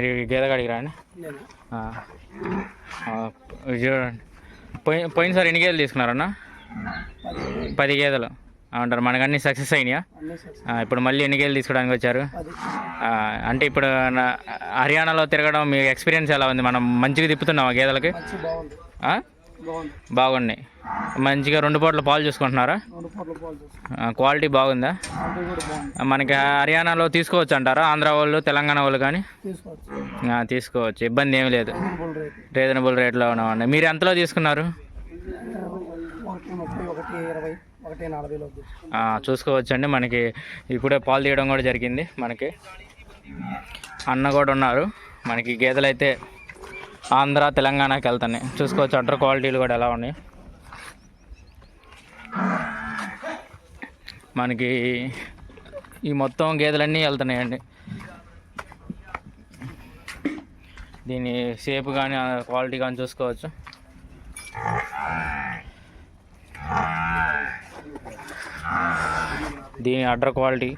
మీరు గేదె కాడికి రాండి. చూడండి. పోయి పోయినసారి ఎన్ని గేదెలు తీసుకున్నారన్న? పది గేదెలు. అంటారు మనకు అన్ని సక్సెస్ అయినాయా? ఇప్పుడు మళ్ళీ ఎన్ని గేదెలు తీసుకోవడానికి వచ్చారు? అంటే ఇప్పుడు నా- హర్యానాలో తిరగడం మీ ఎక్స్పీరియన్స్ ఎలా ఉంది? మనం మంచిగా తిప్పుతున్నాం గేదెలకి? బాగున్నాయి. మంచిగా రెండు పూటల పాలు చూసుకుంటున్నారా? క్వాలిటీ బాగుందా? మనకి హర్యానాలో తీసుకోవచ్చు అంటారా? ఆంధ్ర వాళ్ళు తెలంగాణ వాళ్ళు కానీ? తీసుకోవచ్చు. ఇబ్బంది ఏమీ లేదు. రీజనబుల్ రేట్ రీజనబుల్ రేట్లో ఉన్నాయి. మీరు ఎంతలో తీసుకున్నారు? చూసుకోవచ్చండి. మనకి ఇప్పుడే పాలు తీయడం కూడా జరిగింది. మనకి అన్న కూడా ఉన్నారు. మనకి గేదెలు అయితే ఆంధ్ర తెలంగాణకి వెళ్తున్నాయి చూసుకోవచ్చు అంటర్ క్వాలిటీలు కూడా ఎలా ఉన్నాయి. మనకి ఈ మొత్తం గేదెలన్నీ వెళ్తున్నాయండి. దీని షేప్ కానీ క్వాలిటీ కానీ చూసుకోవచ్చు. దీని అడ్ర క్వాలిటీ